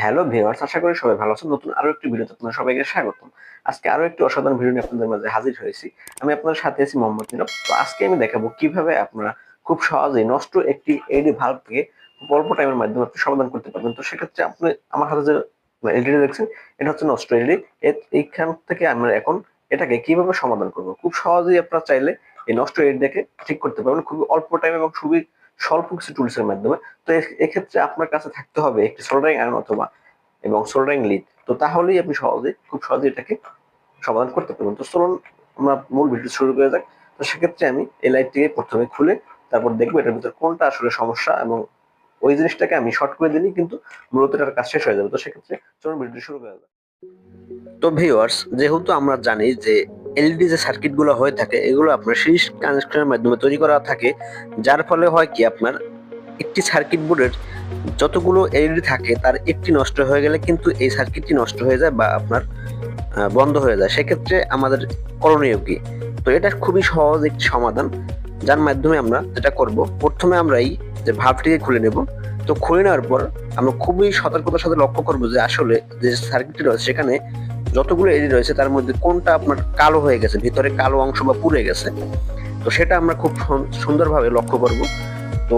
Hello viewers আশা করি সবাই ভালো আছেন। নতুন আরও একটি ভিডিওতে আপনাদের সবাইকে স্বাগতম। আজকে আরও একটি অসাধারণ ভিডিও নিয়ে আপনাদের মাঝে হাজির হয়েছি। আমি আপনাদের সাথে আছি মোহাম্মদ নীরব। তো আজকে আমি দেখাবো কীভাবে আপনারা খুব সহজেই নষ্ট একটি এডি ভাল্বকে অল্প টাইমের মাধ্যমে আপনি সমাধান করতে পারবেন। তো সেক্ষেত্রে আপনি আমার হাতে যে এলইডি দেখছেন, এটা হচ্ছে নষ্ট এলইডি এইখান থেকে আমরা এখন এটাকে কীভাবে সমাধান করব? খুব সহজেই আপনারা চাইলে এই নষ্ট এলইডিটাকে ঠিক করতে পারবেন। খুবই অল্প টাইম এবং খুবই স্বল্প কিছু টুলসের মাধ্যমে। তো এক্ষেত্রে আপনার কাছে থাকতে হবে একটি সোল্ডারিং আয়রন অথবা এবং সোল্ডারিং লিড তো তাহলেই আপনি সহজে খুব সহজে এটাকে সমাধান করতে পারবেন। তো চলুন, আমরা মূল ভিডিও শুরু করে যাক। তো সেক্ষেত্রে আমি এই লাইটটিকে প্রথমে খুলে তারপর দেখব এটার ভিতরে কোনটা আসলে সমস্যা এবং ওই জিনিসটাকে আমি শর্ট করে দিলেই কিন্তু মূলত এটার কাজ শেষ হয়ে যাবে। তো সেক্ষেত্রে চলুন ভিডিও শুরু করা যাক। তো ভিউয়ার্স যেহেতু আমরা জানি যে এলইডি যে সার্কিটগুলো হয়ে থাকে, এগুলো আপনার সিরিজ কানেকশনের মাধ্যমে তৈরি করা থাকে, যার ফলে হয় কি আপনার একটি সার্কিট বোর্ডের যতগুলো এলইডি থাকে, তার একটি নষ্ট হয়ে গেলে কিন্তু এই সার্কিটটি নষ্ট হয়ে যায় বা আপনার বন্ধ হয়ে যায়। সেক্ষেত্রে আমাদের করণীয় কি? তো এটা খুবই সহজ একটি সমাধান, যার মাধ্যমে আমরা যেটা করব, প্রথমে আমরা এই যে ভাবটিকে খুলে নেব। তো খুলে নেওয়ার পর আমরা খুবই সতর্কতার সাথে লক্ষ্য করব যে আসলে যে সার্কিটটি রয়েছে, সেখানে যতগুলো এরি রয়েছে, তার মধ্যে কোনটা আপনার কালো হয়ে গেছে, ভিতরে কালো অংশ বা পুড়ে গেছে। তো সেটা আমরা খুব সুন- সুন্দরভাবে লক্ষ্য করব। তো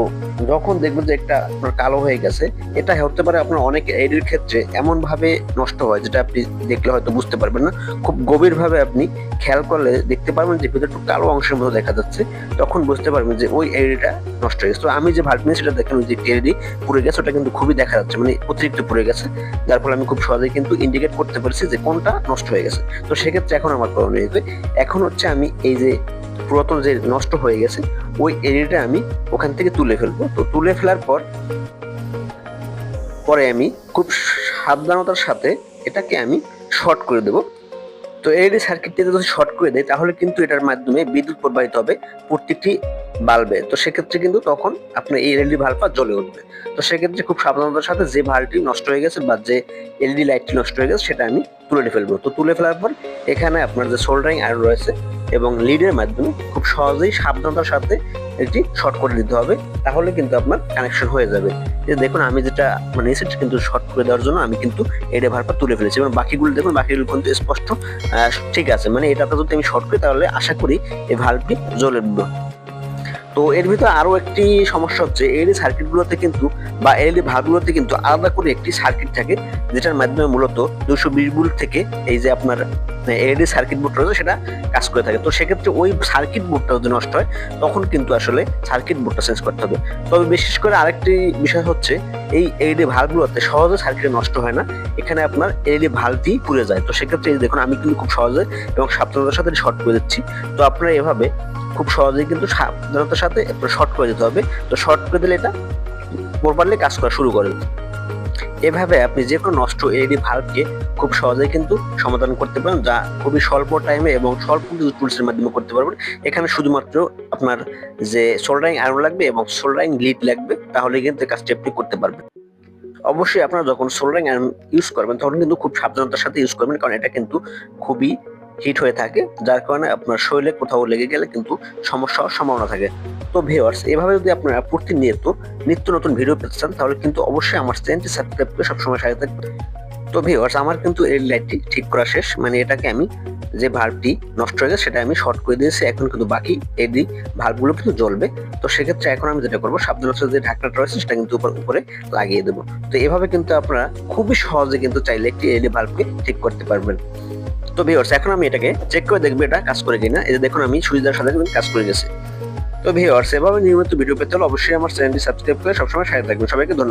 যখন দেখবেন যে একটা আপনার কালো হয়ে গেছে, এটা হতে পারে আপনার অনেক এডির ক্ষেত্রে এমন ভাবে নষ্ট হয়, যেটা আপনি দেখলে হয়তো বুঝতে পারবেন না। খুব গভীর ভাবে আপনি খেয়াল করলে দেখতে পারবেন যে ভিতরে একটু কালো অংশের মতো দেখা যাচ্ছে, তখন বুঝতে পারবেন যে ওই এডিটা নষ্ট হয়ে গেছে। তো আমি যে নিয়ে সেটা দেখেন যে এডি পুড়ে গেছে, ওটা কিন্তু খুবই দেখা যাচ্ছে মানে অতিরিক্ত পুড়ে গেছে। যার ফলে আমি খুব সহজেই কিন্তু ইন্ডিকেট করতে পারছি যে কোনটা নষ্ট হয়ে গেছে। তো সেক্ষেত্রে এখন আমার করণীয়? এখন হচ্ছে আমি এই যে পুরাতন যে নষ্ট হয়ে গেছে, ওই এরিয়াটা আমি ওখান থেকে তুলে ফেলব। তো তুলে ফেলার পর, পরে আমি খুব সাবধানতার সাথে এটাকে আমি শর্ট করে দেব। তো এলইডি সার্কিটটিতে যদি শর্ট করে দেয়, তাহলে কিন্তু এটার মাধ্যমে বিদ্যুৎ প্রবাহিত হবে। প্রত্যেকটি বাল্বে, তো সেক্ষেত্রে কিন্তু তখন আপনার এই এলইডি ভাল্বটা জ্বলে উঠবে। তো সেক্ষেত্রে খুব সাবধানতার সাথে যে ভাল্বটি নষ্ট হয়ে গেছে বা যে এলইডি লাইটটি নষ্ট হয়ে গেছে সেটা আমি তুলে ফেলব। তো তুলে ফেলার পর এখানে আপনার যে সোল্ডারিং আয়রন রয়েছে এবং লিডের মাধ্যমে খুব সহজেই সাবধানতার সাথে এটি শর্ট করে দিতে হবে, তাহলে কিন্তু আপনার কানেকশন হয়ে যাবে। যে দেখুন, আমি যেটা মানে সেটা কিন্তু শর্ট করে দেওয়ার জন্য আমি কিন্তু এডে ভারপা তুলে ফেলেছি। এবং বাকিগুলো দেখুন, বাকিগুলো কিন্তু স্পষ্ট ঠিক আছে। মানে এটাতে যদি আমি শর্ট করি, তাহলে আশা করি এই ভাল্বটি জ্বলে উঠবে। তো এর ভিতরে আরও একটি সমস্যা হচ্ছে এলই সার্কিটগুলোতে কিন্তু বা এলই ভালগুলোতে কিন্তু আলাদা করে একটি সার্কিট থাকে, যেটার মাধ্যমে মূলত দুশো বিশ ভোল্ট থেকে এই যে আপনার এলই সার্কিট বোর্ড রয়েছে, সেটা কাজ করে থাকে। তো সেক্ষেত্রে ওই সার্কিট বোর্ডটা যদি নষ্ট হয়, তখন কিন্তু আসলে সার্কিট বোর্ডটা চেঞ্জ করতে হবে। তবে বিশেষ করে আরেকটি বিষয় হচ্ছে, এই এলইডি ভালগুলোতে সহজে সার্কিট নষ্ট হয় না, এখানে আপনার এলইডি ভালটি পুড়ে যায়। তো সেক্ষেত্রে দেখুন, আমি কিন্তু খুব সহজে এবং সাবধানতার সাথে শর্ট করে দিচ্ছি। তো আপনারা এভাবে খুব সহজেই কিন্তু সাবধানতার সাথে শর্ট করে দিতে হবে। তো শর্ট করে দিলে এটা প্রপারলি কাজ করা শুরু করে এভাবে আপনি যে কোনো নষ্ট এলইডি ভাল্বকে খুব সহজেই কিন্তু সমাধান করতে পারেন, যা খুবই স্বল্প টাইমে এবং স্বল্প কিছু টুলসের মাধ্যমে করতে পারবেন। এখানে শুধুমাত্র আপনার যে সোল্ডারিং আয়রন লাগবে এবং সোল্ডারিং লিড লাগবে, তাহলে কিন্তু কাজটি আপনি করতে পারবেন। অবশ্যই আপনারা যখন সোল্ডারিং আয়রন ইউজ করবেন, তখন কিন্তু খুব সাবধানতার সাথে ইউজ করবেন, কারণ এটা কিন্তু খুবই হিট হয়ে থাকে, যার কারণে আপনার শরীরে কোথাও লেগে গেলে কিন্তু সমস্যা সম্ভাবনা থাকে। তো ভিওয়ার্স এভাবে যদি আপনারা প্রতিনিয়ত নিত্য নতুন ভিডিও পেতে চান, তাহলে কিন্তু অবশ্যই আমার চ্যানেলটি সাবস্ক্রাইব করে সবসময় সাথে থাকবেন। তো ভিওয়ার্স আমার কিন্তু এই লাইটটি ঠিক করা শেষ। মানে এটাকে আমি যে ভাল্বটি নষ্ট হয়ে গেছে সেটা আমি শর্ট করে দিয়েছি। এখন কিন্তু বাকি এডি ভাল্বগুলো কিন্তু জ্বলবে। তো সেক্ষেত্রে এখন আমি যেটা করব সাবধানের সাথে যে ঢাকনাটা রয়েছে, সেটা কিন্তু উপর লাগিয়ে দেবো। তো এভাবে কিন্তু আপনারা খুবই সহজে কিন্তু চাইলে একটি এলই ভাল্বকে ঠিক করতে পারবেন। তো ভিউয়ার্স এখন আমি এটাকে চেক করে দেখব এটা কাজ করে কিনা। এই যে দেখুন, আমি দেওয়ার সাথে কিন্তু কাজ করে গেছে। তো ভিউয়ার্স এভাবে নিয়মিত ভিডিও পেতে হলে অবশ্যই আমার চ্যানেলটি সাবস্ক্রাইব করে সবসময় সাথে থাকবেন। সবাইকে ধন্যবাদ।